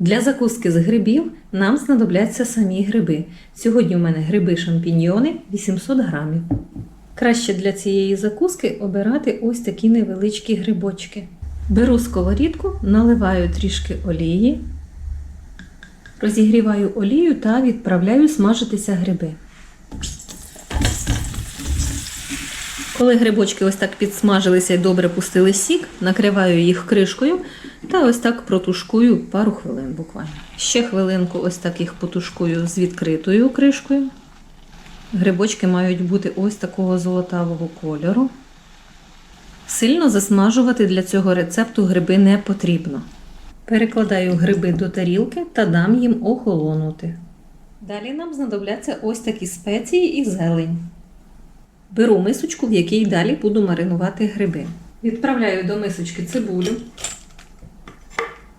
Для закуски з грибів нам знадобляться самі гриби. Сьогодні у мене гриби шампіньйони 800 грамів. Краще для цієї закуски обирати ось такі невеличкі грибочки. Беру сковорідку, наливаю трішки олії, розігріваю олію та відправляю смажитися гриби. Коли грибочки ось так підсмажилися і добре пустили сік, накриваю їх кришкою та ось так протушкую пару хвилин буквально. Ще хвилинку ось так їх потушкую з відкритою кришкою. Грибочки мають бути ось такого золотавого кольору. Сильно засмажувати для цього рецепту гриби не потрібно. Перекладаю гриби до тарілки та дам їм охолонути. Далі нам знадобляться ось такі спеції і зелень. Беру мисочку, в якій далі буду маринувати гриби. Відправляю до мисочки цибулю.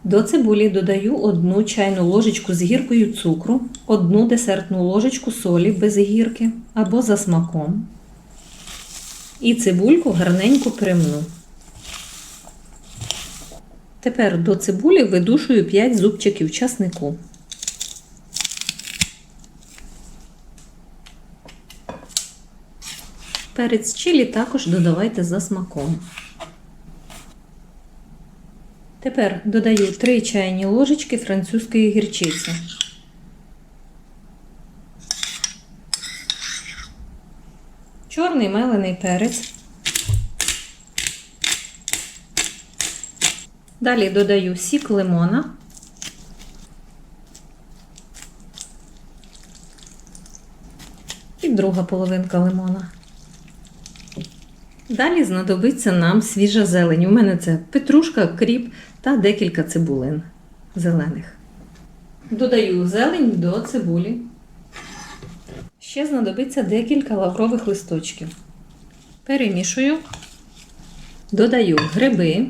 До цибулі додаю одну чайну ложечку з гіркою цукру, одну десертну ложечку солі без гірки або за смаком. І цибульку гарненько примну. Тепер до цибулі видушую 5 зубчиків часнику. Перець чилі також додавайте за смаком. Тепер додаю 3 чайні ложечки французької гірчиці. Чорний мелений перець. Далі додаю сік лимона. І друга половинка лимона. Далі знадобиться нам свіжа зелень. У мене це петрушка, кріп та декілька цибулин зелених. Додаю зелень до цибулі. Ще знадобиться декілька лаврових листочків. Перемішую, додаю гриби.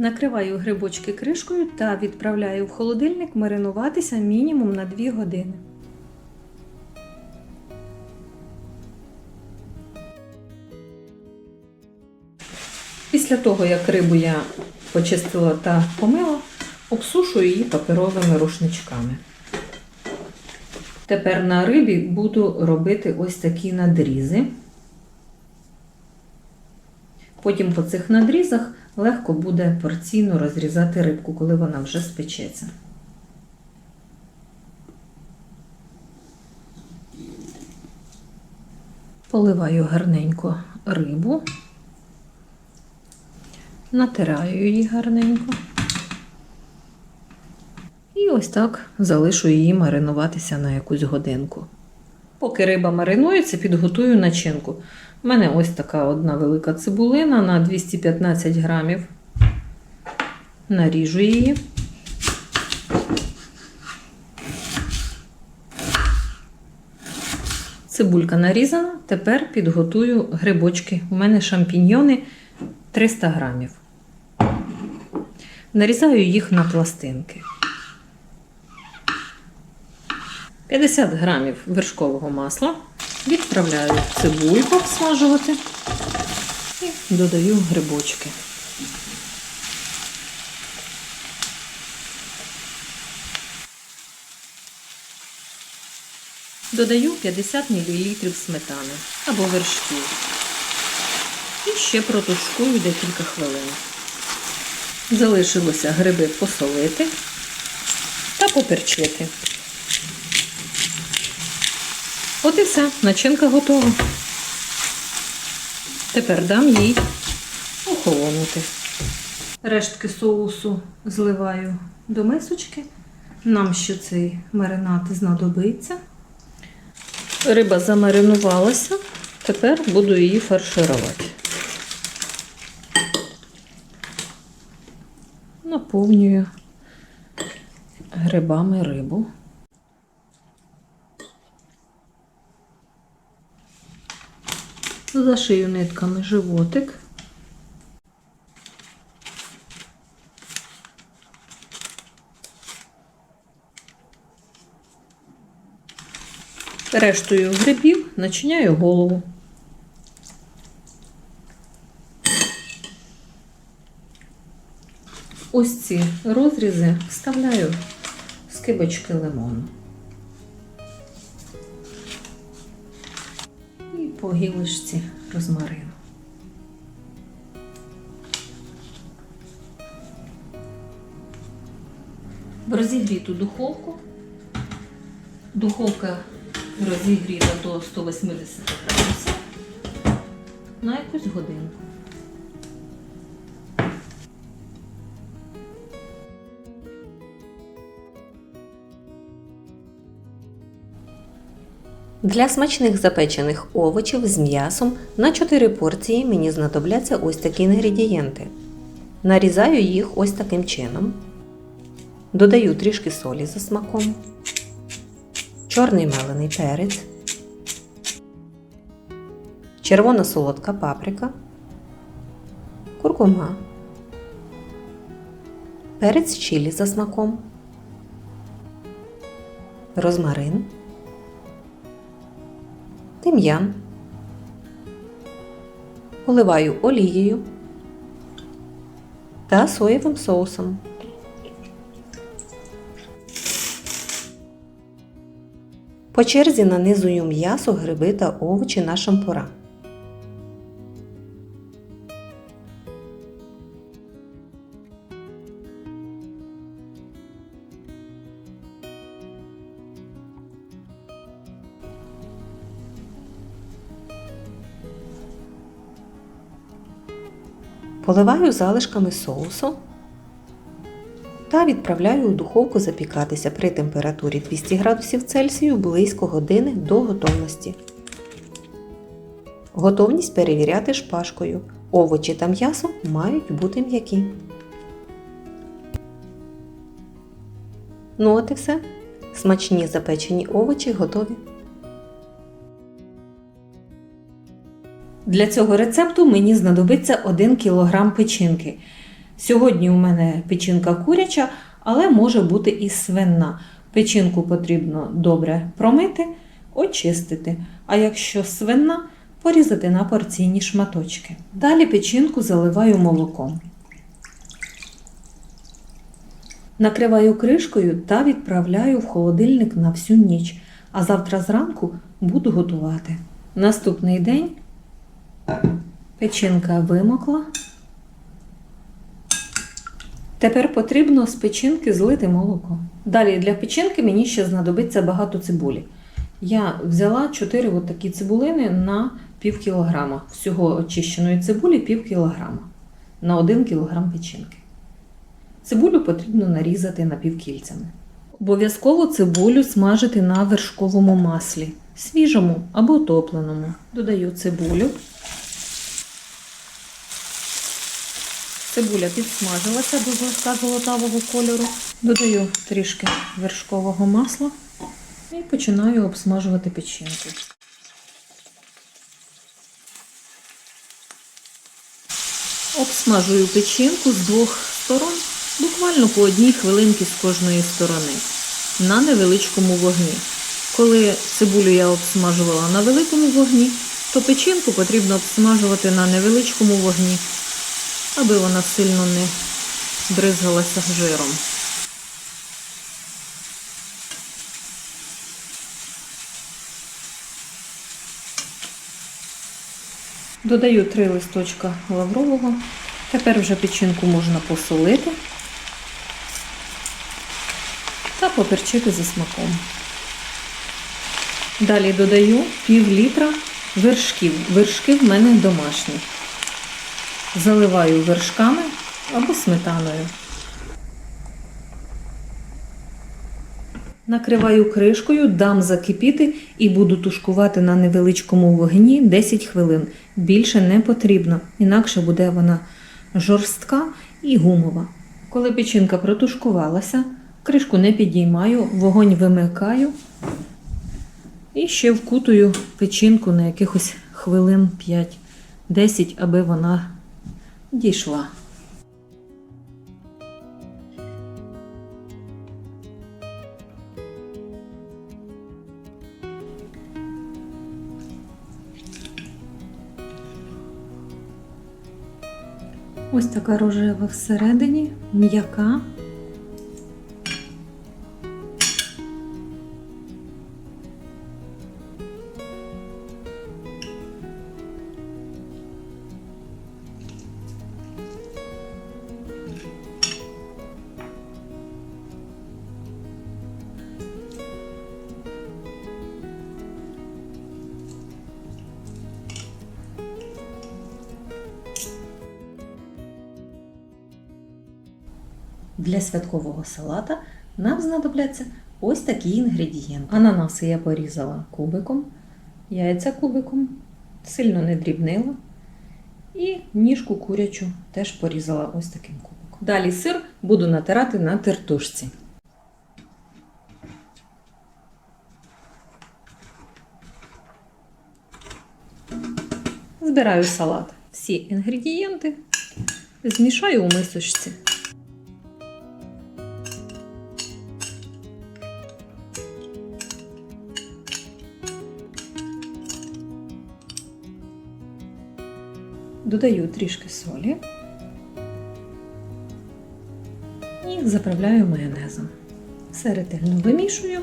Накриваю грибочки кришкою та відправляю в холодильник маринуватися мінімум на 2 години. Після того, як рибу я почистила та помила, обсушую її паперовими рушничками. Тепер на рибі буду робити ось такі надрізи. Потім по цих надрізах легко буде порційно розрізати рибку, коли вона вже спечеться. Поливаю гарненько рибу, натираю її гарненько. І ось так залишу її маринуватися на якусь годинку. Поки риба маринується, підготую начинку. У мене ось така одна велика цибулина на 215 грамів. Наріжу її. Цибулька нарізана. Тепер підготую грибочки. У мене шампіньйони 300 грамів. Нарізаю їх на пластинки. 50 грамів вершкового масла. Відправляю цибульку обсмажувати і додаю грибочки. Додаю 50 мл сметани або вершків. І ще протушкую декілька хвилин. Залишилося гриби посолити та поперчити. От і все, начинка готова. Тепер дам їй охолонути. Рештки соусу зливаю до мисочки. Нам ще цей маринад знадобиться. Риба замаринувалася, тепер буду її фарширувати. Наповнюю грибами рибу. зашию нитками животик. Рештою грибів начиняю голову. Ось ці розрізи вставляю скибочки лимону. По гілочці розмарину. В розігріту духовку. Духовка розігріта до 180 градусів на якусь годинку. Для смачних запечених овочів з м'ясом на 4 порції мені знадобляться ось такі інгредієнти. Нарізаю їх ось таким чином. Додаю трішки солі за смаком, чорний мелений перець, червона солодка паприка, куркума, перець чилі за смаком, розмарин тим'ян, поливаю олією та соєвим соусом. По черзі нанизую м'ясо, гриби та овочі на шампура. Поливаю залишками соусу та відправляю у духовку запікатися при температурі 200 градусів Цельсію близько години до готовності. Готовність перевіряти шпажкою. Овочі та м'ясо мають бути м'які. Ну от і все. Смачні запечені овочі готові. Для цього рецепту мені знадобиться 1 кг печінки. Сьогодні у мене печінка куряча, але може бути і свинна. Печінку потрібно добре промити, очистити. А якщо свинна, порізати на порційні шматочки. Далі печінку заливаю молоком. Накриваю кришкою та відправляю в холодильник на всю ніч. А завтра зранку буду готувати. Наступний день Печінка вимокла. Тепер потрібно з печінки злити молоко. Далі для печінки мені ще знадобиться багато цибулі. Я взяла 4 от такі цибулини на пів кілограма. Всього очищеної цибулі пів кілограма на 1 кілограм печінки. Цибулю потрібно нарізати напівкільцями. Обов'язково цибулю смажити на вершковому маслі, свіжому або топленому. Додаю цибулю. Цибуля підсмажилася до злегка золотавого кольору. Додаю трішки вершкового масла і починаю обсмажувати печінку. Обсмажую печінку з двох сторон, буквально по одній хвилинці з кожної сторони, на невеличкому вогні. Коли цибулю я обсмажувала на великому вогні, то печінку потрібно обсмажувати на невеличкому вогні аби вона сильно не бризгалася жиром. Додаю три листочка лаврового. Тепер вже печінку можна посолити та поперчити за смаком. Далі додаю пів літра вершків. Вершки в мене домашні заливаю вершками або сметаною. Накриваю кришкою, дам закипіти і буду тушкувати на невеличкому вогні 10 хвилин. Більше не потрібно, інакше буде вона жорстка і гумова. Коли печінка протушкувалася, кришку не підіймаю, вогонь вимикаю і ще вкутую печінку на якихось хвилин 5-10, аби вона дійшла. Ось така рожева всередині, м'яка. Для святкового салата нам знадобляться ось такі інгредієнти. Ананаси я порізала кубиком, яйця кубиком, сильно не дрібнила. І ніжку курячу теж порізала ось таким кубиком. Далі сир буду натирати на тертушці. Збираю салат. Всі інгредієнти змішаю у мисочці. Додаю трішки солі і заправляю майонезом. Все ретельно вимішую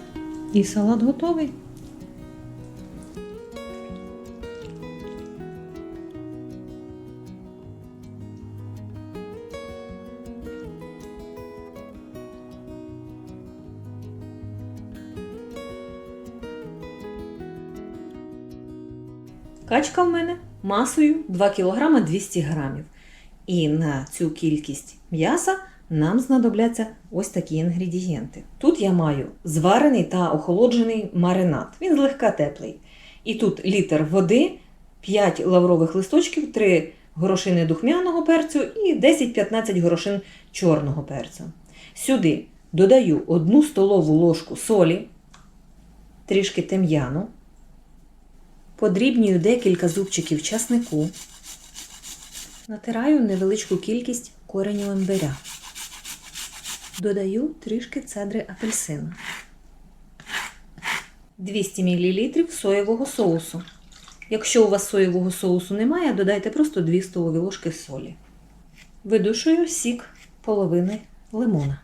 і салат готовий. Качка в мене масою 2 кг 200 г. І на цю кількість м'яса нам знадобляться ось такі інгредієнти. Тут я маю зварений та охолоджений маринад. Він злегка теплий. І тут літр води, 5 лаврових листочків, 3 горошини духмяного перцю і 10-15 горошин чорного перцю. Сюди додаю 1 столову ложку солі, трішки тем'яну, подрібнюю декілька зубчиків часнику, натираю невеличку кількість кореню імбиря, додаю трішки цедри апельсину, 200 мл соєвого соусу. Якщо у вас соєвого соусу немає, додайте просто 2 столові ложки солі. Видушую сік половини лимона.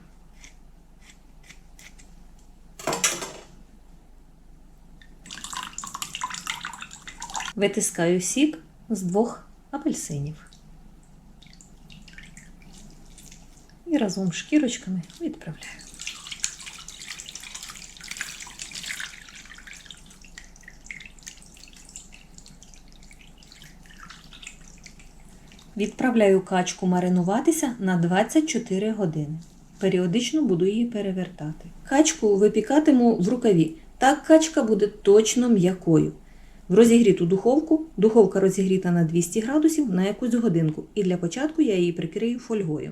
Витискаю сік з двох апельсинів. І разом з шкірочками відправляю. Відправляю качку маринуватися на 24 години. Періодично буду її перевертати. Качку випікатиму в рукаві. Так качка буде точно м'якою. В розігріту духовку, духовка розігріта на 200 градусів на якусь годинку. І для початку я її прикрию фольгою.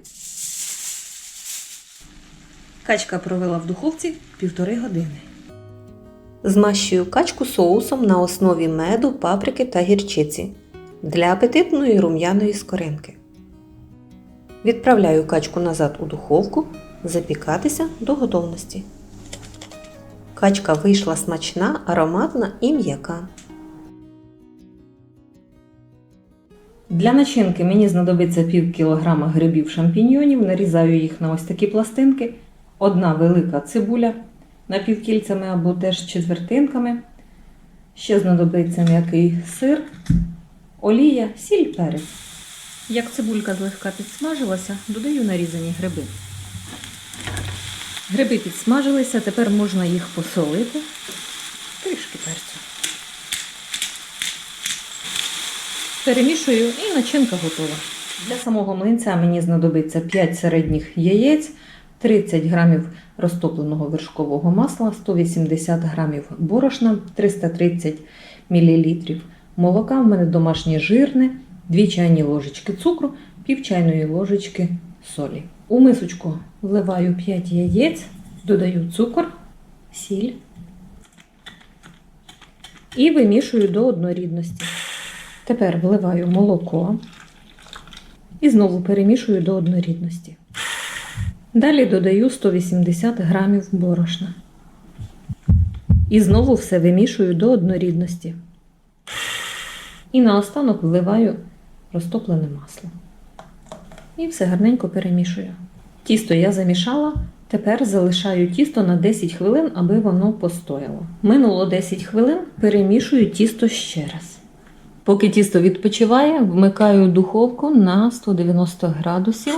Качка провела в духовці півтори години. Змащую качку соусом на основі меду, паприки та гірчиці для апетитної рум'яної скоринки. Відправляю качку назад у духовку запікатися до готовності. Качка вийшла смачна, ароматна і м'яка. Для начинки мені знадобиться пів кілограма грибів шампіньйонів. Нарізаю їх на ось такі пластинки. Одна велика цибуля напівкільцями або теж четвертинками. Ще знадобиться м'який сир, олія, сіль, перець. Як цибулька злегка підсмажилася, додаю нарізані гриби. Гриби підсмажилися, тепер можна їх посолити. Трішки перцю. Перемішую і начинка готова. Для самого млинця мені знадобиться 5 середніх яєць, 30 грамів розтопленого вершкового масла, 180 грамів борошна, 330 мл молока. В мене домашнє жирне, 2 чайні ложечки цукру, пів чайної ложечки солі. У мисочку вливаю 5 яєць, додаю цукор, сіль і вимішую до однорідності. Тепер вливаю молоко і знову перемішую до однорідності. Далі додаю 180 грамів борошна. І знову все вимішую до однорідності. І наостанок вливаю розтоплене масло. І все гарненько перемішую. Тісто я замішала. Тепер залишаю тісто на 10 хвилин, аби воно постояло. Минуло 10 хвилин, перемішую тісто ще раз. Поки тісто відпочиває, вмикаю духовку на 190 градусів.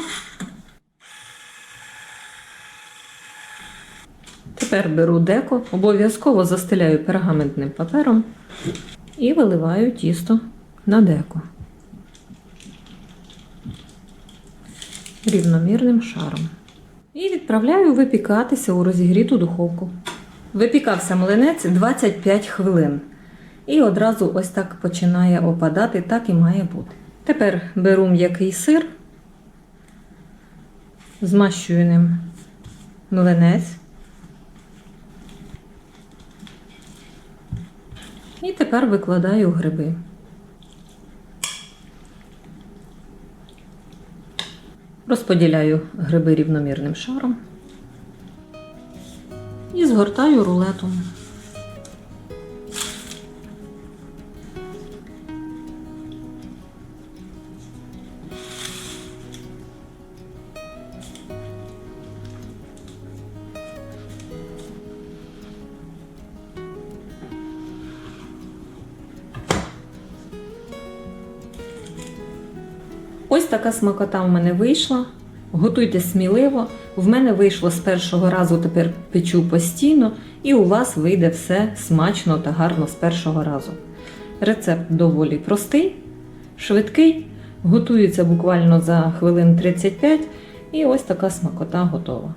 Тепер беру деко, обов'язково застеляю пергаментним папером і виливаю тісто на деко рівномірним шаром. І відправляю випікатися у розігріту духовку. Випікався млинець 25 хвилин. І одразу ось так починає опадати, так і має бути. Тепер беру м'який сир, змащую ним млинець. І тепер викладаю гриби. Розподіляю гриби рівномірним шаром і згортаю рулетом. Ось така смакота в мене вийшла. Готуйте сміливо. В мене вийшло з першого разу, тепер печу постійно, і у вас вийде все смачно та гарно з першого разу. Рецепт доволі простий, швидкий, готується буквально за хвилин 35, і ось така смакота готова.